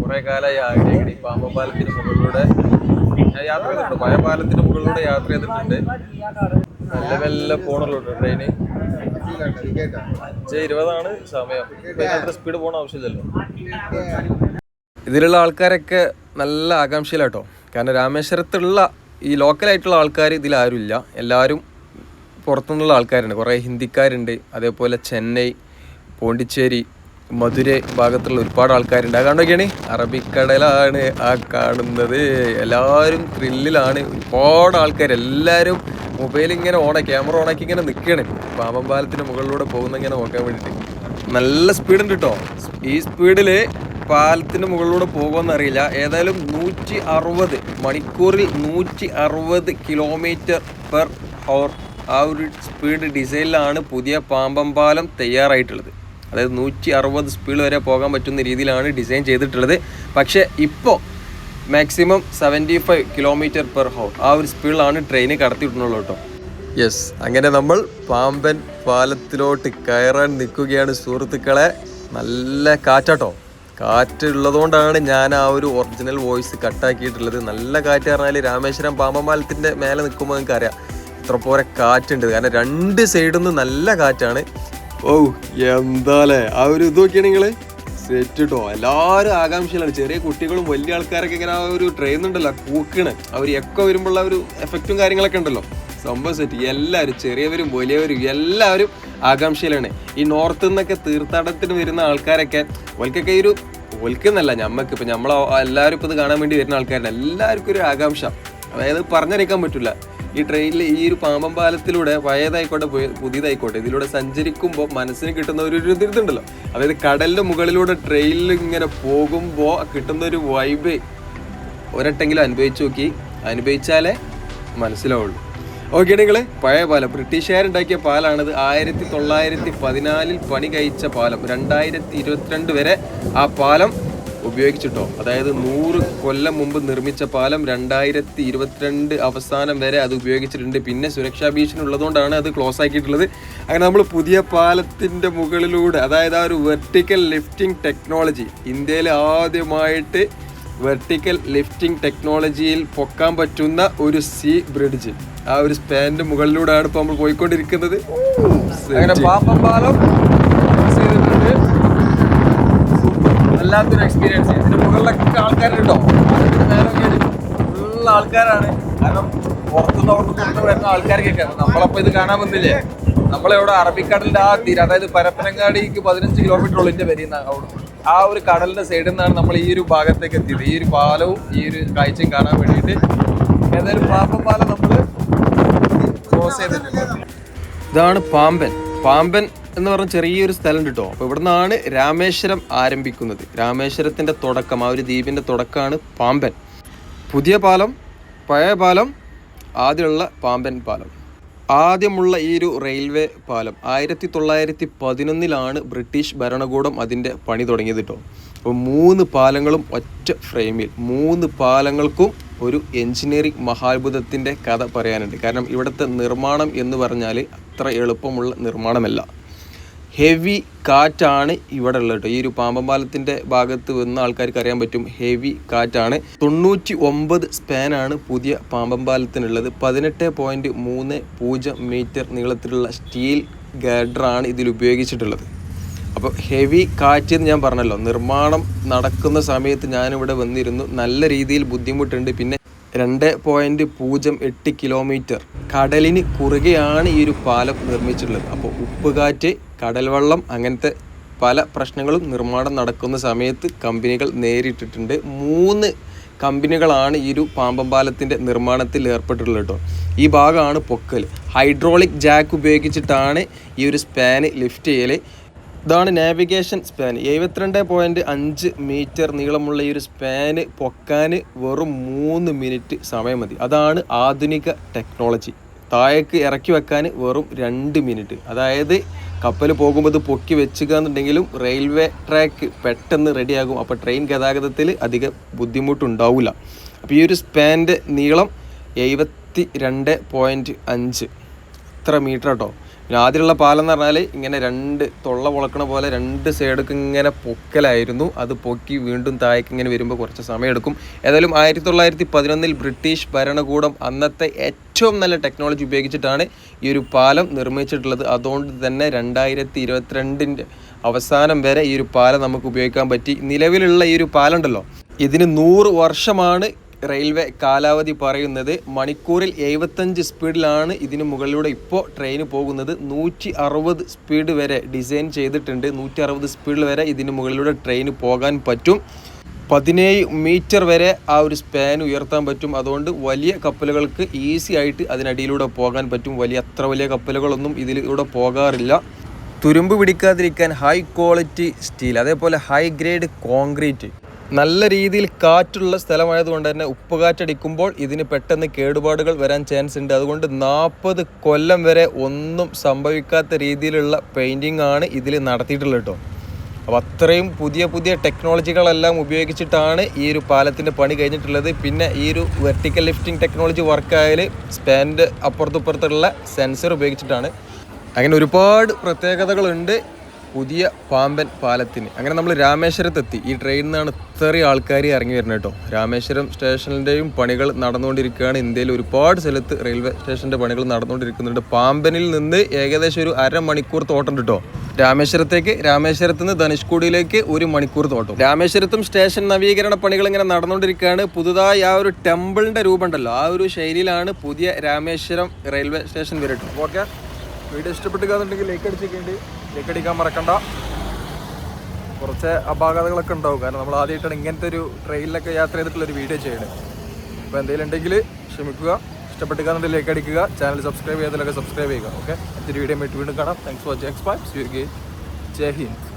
കുറെ കാലമായി ആഗ്രഹിക്കണം ഈ പാലത്തിന് മുകളിലൂടെ ഞാൻ യാത്ര ചെയ്തിട്ടുണ്ട്. പഴയ പാലത്തിന് മുകളിലൂടെ യാത്ര ചെയ്തിട്ടുണ്ട്. നല്ല മെല്ലെ പോണല്ലോ ട്രെയിന്. അഞ്ച് ഇരുപതാണ് സമയം. അത്ര സ്പീഡ് പോകണ ആവശ്യമില്ലല്ലോ. ഇതിലുള്ള ആൾക്കാരൊക്കെ നല്ല ആകാംക്ഷയിലാട്ടോ. കാരണം രാമേശ്വരത്തുള്ള ഈ ലോക്കലായിട്ടുള്ള ആൾക്കാർ ഇതിൽ ആരുമില്ല. എല്ലാവരും പുറത്തുനിന്നുള്ള ആൾക്കാരുണ്ട്. കുറേ ഹിന്ദിക്കാരുണ്ട്. അതേപോലെ ചെന്നൈ പോണ്ടിച്ചേരി മധുര ഭാഗത്തുള്ള ഒരുപാട് ആൾക്കാരുണ്ട്. അത് കണ്ടൊക്കെയാണ്? അറബിക്കടലാണ് ആ കാണുന്നത്. എല്ലാവരും ത്രില്ലിലാണ് ഒരുപാട് ആൾക്കാർ എല്ലാവരും മൊബൈൽ ഇങ്ങനെ ഓണ ക്യാമറ ഓണാക്കി ഇങ്ങനെ നിൽക്കുകയാണ് പാമ്പം പാലത്തിന്റെ മുകളിലൂടെ പോകുന്ന ഇങ്ങനെ നോക്കാൻ വേണ്ടിയിട്ട് നല്ല സ്പീഡുണ്ട് കേട്ടോ ഈ സ്പീഡിൽ പാലത്തിന് മുകളിലൂടെ പോകുമെന്ന് അറിയില്ല. ഏതായാലും നൂറ്റി അറുപത് മണിക്കൂറിൽ നൂറ്റി അറുപത് കിലോമീറ്റർ പെർ ഹവർ ആ ഒരു സ്പീഡ് ഡിസൈനിലാണ് പുതിയ പാമ്പം പാലം തയ്യാറായിട്ടുള്ളത്. അതായത് നൂറ്റി അറുപത് സ്പീഡ് വരെ പോകാൻ പറ്റുന്ന രീതിയിലാണ് ഡിസൈൻ ചെയ്തിട്ടുള്ളത്. പക്ഷേ ഇപ്പോൾ maximum seventy five kilometre per hour ആ ഒരു സ്പീഡിലാണ് ട്രെയിൻ കടത്തിയിട്ടുള്ളൂ കേട്ടോ. യെസ് അങ്ങനെ നമ്മൾ പാമ്പൻ പാലത്തിലോട്ട് കയറാൻ നിൽക്കുകയാണ് സുഹൃത്തുക്കളെ. നല്ല കാറ്റാട്ടോ. കാറ്റ് ഉള്ളതുകൊണ്ടാണ് ഞാൻ ആ ഒരു ഒറിജിനൽ വോയിസ് കട്ടാക്കിയിട്ടുള്ളത് നല്ല കാറ്റ് പറഞ്ഞാൽ രാമേശ്വരം പാമ്പൻ പാലത്തിന്റെ മേലെ നിൽക്കുമ്പോൾ നിങ്ങൾക്ക് അറിയാം ഇത്ര പോരെ കാറ്റുണ്ട്. കാരണം രണ്ട് സൈഡിൽ നിന്ന് നല്ല കാറ്റാണ്. ഓ എന്താലേ? ആ ഒരു ഇത് നോക്കിയാണ് നിങ്ങൾ? സെറ്റ് എല്ലാവരും ആകാംക്ഷയിലാണ്. ചെറിയ കുട്ടികളും വലിയ ആൾക്കാരൊക്കെ ഇങ്ങനെ ആ ഒരു ട്രെയിൻ ഉണ്ടല്ലോ കൂക്കണ്. അവർ വരുമ്പോൾ വരുമ്പോഴുള്ള ഒരു എഫക്റ്റും കാര്യങ്ങളൊക്കെ ഉണ്ടല്ലോ. സംഭവം സെറ്റ് എല്ലാവരും ചെറിയവരും വലിയവരും എല്ലാവരും ആകാംക്ഷയിലാണ്. ഈ നോർത്ത് നിന്നൊക്കെ തീർത്ഥാടനത്തിന് വരുന്ന ആൾക്കാരൊക്കെ ഓൽക്കൊക്കെ ഒരു ഓൽക്കെന്നല്ല ഞമ്മക്ക് ഇപ്പൊ നമ്മളെ എല്ലാവരും ഇത് കാണാൻ വേണ്ടി വരുന്ന ആൾക്കാരാണ്. എല്ലാവർക്കും ഒരു ആകാംക്ഷ. അതായത് പറഞ്ഞറിയിക്കാൻ പറ്റില്ല ഈ ട്രെയിനിൽ ഈ ഒരു പാമ്പം പാലത്തിലൂടെ പഴയതായിക്കോട്ടെ പുതിയതായിക്കോട്ടെ ഇതിലൂടെ സഞ്ചരിക്കുമ്പോൾ മനസ്സിന് കിട്ടുന്ന ഒരു ഒരു ഇതുണ്ടല്ലോ അതായത് കടലിന്റെ മുകളിലൂടെ ട്രെയിനിൽ ഇങ്ങനെ പോകുമ്പോൾ കിട്ടുന്ന ഒരു വൈബ് ഒരട്ടെങ്കിലും അനുഭവിച്ചു നോക്കി. അനുഭവിച്ചാലേ മനസ്സിലാവുള്ളൂ. ഓക്കെ നിങ്ങൾ പഴയ പാലം. ബ്രിട്ടീഷുകാരുണ്ടാക്കിയ പാലാണിത്. ആയിരത്തി തൊള്ളായിരത്തി പതിനാലിൽ പണി കഴിച്ച പാലം. രണ്ടായിരത്തി ഇരുപത്തിരണ്ട് വരെ ആ പാലം ഉപയോഗിച്ചിട്ടോ? അതായത് നൂറ് കൊല്ലം മുമ്പ് നിർമ്മിച്ച പാലം രണ്ടായിരത്തി ഇരുപത്തിരണ്ട് അവസാനം വരെ അത് ഉപയോഗിച്ചിട്ടുണ്ട്. പിന്നെ സുരക്ഷാ ഭീഷണി ഉള്ളതുകൊണ്ടാണ് അത് ക്ലോസ് ആക്കിയിട്ടുള്ളത്. അങ്ങനെ നമ്മൾ പുതിയ പാലത്തിന്റെ മുകളിലൂടെ അതായത് ആ ഒരു വെർട്ടിക്കൽ ലിഫ്റ്റിംഗ് ടെക്നോളജി ഇന്ത്യയിൽ ആദ്യമായിട്ട് വെർട്ടിക്കൽ ലിഫ്റ്റിംഗ് ടെക്നോളജിയിൽ പൊക്കാൻ പറ്റുന്ന ഒരു സീ ബ്രിഡ്ജ് ആ ഒരു സ്പാന്റെ മുകളിലൂടെയാണ് ഇപ്പോൾ നമ്മൾ പോയിക്കൊണ്ടിരിക്കുന്നത്. അങ്ങനെ പാമ്പം പാലം cross ചെയ്തിട്ടുണ്ട് വല്ലാത്തൊരു എക്സ്പീരിയൻസ് ഇതിന് മുകളിലൊക്കെ ആൾക്കാരുണ്ടോ? ഫുൾ ആൾക്കാരാണ്. കാരണം പുറത്തുനിന്ന് അവിടെ നിന്ന് വരുന്ന ആൾക്കാർക്കൊക്കെ. നമ്മളപ്പോ ഇത് കാണാൻ വന്നില്ലേ? നമ്മളിവിടെ അറബിക്കടലിന്റെ ആ തീര അതായത് പരപ്പനങ്ങാടിക്ക് പതിനഞ്ച് കിലോമീറ്റർ ഉള്ളിന്റെ എന്റെ വരിയുന്ന അവിടെ ആ ഒരു കടലിന്റെ സൈഡിൽ നിന്നാണ് നമ്മൾ ഈ ഒരു ഭാഗത്തേക്ക് എത്തിയത്. ഈ ഒരു പാലവും ഈ ഒരു കാഴ്ചയും കാണാൻ വേണ്ടിയിട്ട് ഏതായാലും പാമ്പൻ പാലം നമ്മൾ ക്രോസ് ചെയ്തിട്ടുണ്ട്. ഇതാണ് പാമ്പൻ. പാമ്പൻ എന്ന് പറഞ്ഞ ചെറിയൊരു സ്ഥലം കേട്ടോ അപ്പോൾ ഇവിടെ നിന്നാണ് രാമേശ്വരം ആരംഭിക്കുന്നത്. രാമേശ്വരത്തിന്റെ തുടക്കം ആ ഒരു ദ്വീപിന്റെ തുടക്കമാണ് പാമ്പൻ. പുതിയ പാലം പഴയ പാലം ആദ്യമുള്ള പാമ്പൻ പാലം. ആദ്യമുള്ള ഈ ഒരു റെയിൽവേ പാലം ആയിരത്തി തൊള്ളായിരത്തി പതിനൊന്നിലാണ് ബ്രിട്ടീഷ് ഭരണകൂടം അതിന്റെ പണി തുടങ്ങിയത് കേട്ടോ അപ്പോൾ മൂന്ന് പാലങ്ങളും ഒറ്റ ഫ്രെയിമിൽ. മൂന്ന് പാലങ്ങൾക്കും ഒരു എഞ്ചിനീയറിംഗ് മഹാത്ഭുതത്തിന്റെ കഥ പറയാനുണ്ട്. കാരണം ഇവിടുത്തെ നിർമ്മാണം എന്ന് പറഞ്ഞാൽ അത്ര എളുപ്പമുള്ള നിർമ്മാണമല്ല. ഹെവി കാറ്റാണ് ഇവിടെ ഉള്ളത് കേട്ടോ. ഈ ഒരു പാമ്പമ്പാലത്തിന്റെ ഭാഗത്ത് വന്ന ആൾക്കാർക്ക് അറിയാൻ പറ്റും ഹെവി കാറ്റാണ്. തൊണ്ണൂറ്റി ഒമ്പത് സ്പാനാണ് പുതിയ പാമ്പമ്പാലത്തിനുള്ളത് പതിനെട്ട് പോയിന്റ് മൂന്ന് പൂജ്യം മീറ്റർ നീളത്തിലുള്ള സ്റ്റീൽ ഗാഡറാണ് ഇതിൽ ഉപയോഗിച്ചിട്ടുള്ളത്. അപ്പോൾ ഹെവി കാറ്റ് എന്ന് ഞാൻ പറഞ്ഞല്ലോ നിർമ്മാണം നടക്കുന്ന സമയത്ത് ഞാനിവിടെ വന്നിരുന്നു. നല്ല രീതിയിൽ ബുദ്ധിമുട്ടുണ്ട്. പിന്നെ രണ്ട് പോയിന്റ് പൂജ്യം എട്ട് കിലോമീറ്റർ കടലിന് കുറുകെയാണ് ഈ ഒരു പാലം നിർമ്മിച്ചിട്ടുള്ളത്. അപ്പോൾ ഉപ്പുകാറ്റ് കടൽ വെള്ളം അങ്ങനത്തെ പല പ്രശ്നങ്ങളും നിർമ്മാണം നടക്കുന്ന സമയത്ത് കമ്പനികൾ നേരിട്ടിട്ടുണ്ട്. മൂന്ന് കമ്പനികളാണ് ഈ ഒരു പാമ്പം പാലത്തിന്റെ നിർമ്മാണത്തിൽ ഏർപ്പെട്ടിട്ടുള്ളത് കേട്ടോ. ഈ ഭാഗമാണ് പൊക്കൽ. ഹൈഡ്രോളിക് ജാക്ക് ഉപയോഗിച്ചിട്ടാണ് ഈ ഒരു സ്പാന് ലിഫ്റ്റ് ചെയ്യൽ ഇതാണ് നാവിഗേഷൻ സ്പാൻ എഴുപത്തിരണ്ട് പോയിന്റ് അഞ്ച് മീറ്റർ നീളമുള്ള ഈ ഒരു സ്പാന് പൊക്കാൻ വെറും മൂന്ന് മിനിറ്റ് സമയം മതി. അതാണ് ആധുനിക ടെക്നോളജി. താഴേക്ക് ഇറക്കി വെക്കാൻ വെറും രണ്ട് മിനിറ്റ്. അതായത് കപ്പൽ പോകുമ്പോൾ ഇത് പൊക്കി വെച്ചുക എന്നുണ്ടെങ്കിലും റെയിൽവേ ട്രാക്ക് പെട്ടെന്ന് റെഡിയാകും. അപ്പോൾ ട്രെയിൻ ഗതാഗതത്തിൽ അധികം ബുദ്ധിമുട്ടുണ്ടാവില്ല അപ്പോൾ ഈ ഒരു സ്പാന്റെ നീളം എഴുപത്തി രണ്ട് പോയിന്റ് അഞ്ച്. ഇത്ര മീറ്റർ കേട്ടോ പിന്നെ ആദ്യമുള്ള പാലം എന്ന് പറഞ്ഞാൽ ഇങ്ങനെ രണ്ട് തൊള്ള പൊളക്കണ പോലെ രണ്ട് സൈഡൊക്കെ ഇങ്ങനെ പൊക്കലായിരുന്നു. അത് പൊക്കി വീണ്ടും താഴേക്ക് ഇങ്ങനെ വരുമ്പോൾ കുറച്ച് സമയമെടുക്കും. ഏതായാലും ആയിരത്തി തൊള്ളായിരത്തി പതിനൊന്നിൽ ബ്രിട്ടീഷ് ഭരണകൂടം അന്നത്തെ ഏറ്റവും നല്ല ടെക്നോളജി ഉപയോഗിച്ചിട്ടാണ് ഈ ഒരു പാലം നിർമ്മിച്ചിട്ടുള്ളത്. അതുകൊണ്ട് തന്നെ രണ്ടായിരത്തി ഇരുപത്തിരണ്ടിന്റെ അവസാനം വരെ ഈ ഒരു പാലം നമുക്ക് ഉപയോഗിക്കാൻ പറ്റി. നിലവിലുള്ള ഈ ഒരു പാലം ഉണ്ടല്ലോ ഇതിന് നൂറ് വർഷമാണ് റെയിൽവേ കാലാവധി പറയുന്നത് മണിക്കൂറിൽ എഴുപത്തഞ്ച് സ്പീഡിലാണ് ഇതിന് മുകളിലൂടെ ഇപ്പോൾ ട്രെയിൻ പോകുന്നത്. നൂറ്റി അറുപത് സ്പീഡ് വരെ ഡിസൈൻ ചെയ്തിട്ടുണ്ട്. നൂറ്റി അറുപത് സ്പീഡിൽ വരെ ഇതിന് മുകളിലൂടെ ട്രെയിൻ പോകാൻ പറ്റും. പതിനേഴ് മീറ്റർ വരെ ആ ഒരു സ്പാൻ ഉയർത്താൻ പറ്റും. അതുകൊണ്ട് വലിയ കപ്പലുകൾക്ക് ഈസി ആയിട്ട് അതിനടിയിലൂടെ പോകാൻ പറ്റും. വലിയ അത്ര വലിയ കപ്പലുകളൊന്നും ഇതിലൂടെ പോകാറില്ല. തുരുമ്പ് പിടിക്കാതിരിക്കാൻ ഹൈ ക്വാളിറ്റി സ്റ്റീൽ അതേപോലെ ഹൈ ഗ്രേഡ് കോൺക്രീറ്റ് നല്ല രീതിയിൽ കാറ്റുള്ള സ്ഥലമായതുകൊണ്ട് തന്നെ ഉപ്പുകാറ്റടിക്കുമ്പോൾ ഇതിന് പെട്ടെന്ന് കേടുപാടുകൾ വരാൻ ചാൻസ് ഉണ്ട്. അതുകൊണ്ട് നാൽപ്പത് കൊല്ലം വരെ ഒന്നും സംഭവിക്കാത്ത രീതിയിലുള്ള പെയിന്റിംഗ് ആണ് ഇതിൽ നടത്തിയിട്ടുള്ളത് കേട്ടോ. അപ്പോൾ അത്രയും പുതിയ പുതിയ ടെക്നോളജികളെല്ലാം ഉപയോഗിച്ചിട്ടാണ് ഈ ഒരു പാലത്തിന്റെ പണി കഴിഞ്ഞിട്ടുള്ളത്. പിന്നെ ഈ ഒരു വെർട്ടിക്കൽ ലിഫ്റ്റിംഗ് ടെക്നോളജി വർക്കായാൽ സ്പാൻഡ് അപ്പുറത്തുപ്പുറത്തുള്ള സെൻസർ ഉപയോഗിച്ചിട്ടാണ്. അങ്ങനെ ഒരുപാട് പ്രത്യേകതകളുണ്ട്. പുതിയ പാമ്പൻ പാലത്തിന്. അങ്ങനെ നമ്മൾ രാമേശ്വരത്തെത്തി. ഈ ട്രെയിനിൽ നിന്നാണ് ഇത്രയും ആൾക്കാർ ഇറങ്ങി വരുന്നത് കേട്ടോ. രാമേശ്വരം സ്റ്റേഷനിന്റെയും പണികൾ നടന്നുകൊണ്ടിരിക്കുകയാണ്. ഇന്ത്യയിൽ ഒരുപാട് സ്ഥലത്ത് റെയിൽവേ സ്റ്റേഷന്റെ പണികൾ നടന്നുകൊണ്ടിരിക്കുന്നുണ്ട്. പാമ്പനിൽ നിന്ന് ഏകദേശം ഒരു അരമണിക്കൂർ തോട്ടം കേട്ടോ. രാമേശ്വരത്തേക്ക് രാമേശ്വരത്ത് നിന്ന് ധനുഷ്കോടിയിലേക്ക് ഒരു മണിക്കൂർ തോട്ടം. രാമേശ്വരത്തും സ്റ്റേഷൻ നവീകരണ പണികൾ ഇങ്ങനെ നടന്നുകൊണ്ടിരിക്കുകയാണ്. പുതുതായി ആ ഒരു ടെമ്പിളിന്റെ രൂപം ഉണ്ടല്ലോ. ആ ഒരു ശൈലിയിലാണ് പുതിയ രാമേശ്വരം റെയിൽവേ സ്റ്റേഷൻ വരട്ടെ ഓക്കെ വീഡിയോ ഇഷ്ടപ്പെട്ടുകയെന്നുണ്ടെങ്കിൽ ലൈക്ക് അടിച്ചേക്കേണ്ടി ലൈക്ക് അടിക്കാൻ മറക്കണ്ട. കുറച്ച് അപാകതകളൊക്കെ ഉണ്ടാവും. കാരണം നമ്മൾ ആദ്യമായിട്ടാണ് ഇങ്ങനത്തെ ഒരു ട്രെയിനിലൊക്കെ യാത്ര ചെയ്തിട്ടുള്ള ഒരു വീഡിയോ ചെയ്യണത് അപ്പോൾ എന്തെങ്കിലും ഉണ്ടെങ്കിൽ ക്ഷമിക്കുക. ഇഷ്ടപ്പെട്ടുകയെന്നുണ്ടെങ്കിൽ ലൈക്ക് അടിക്കുക. ചാനൽ സബ്സ്ക്രൈബ് ചെയ്തതിലൊക്കെ സബ്സ്ക്രൈബ് ചെയ്യുക. ഓക്കെ മറ്റൊരു വീഡിയോ വീണ്ടും കാണാം. താങ്ക്സ് ഫോർ ജെക്സ് പാറ്റ് ജയ് ഹിന്ദ്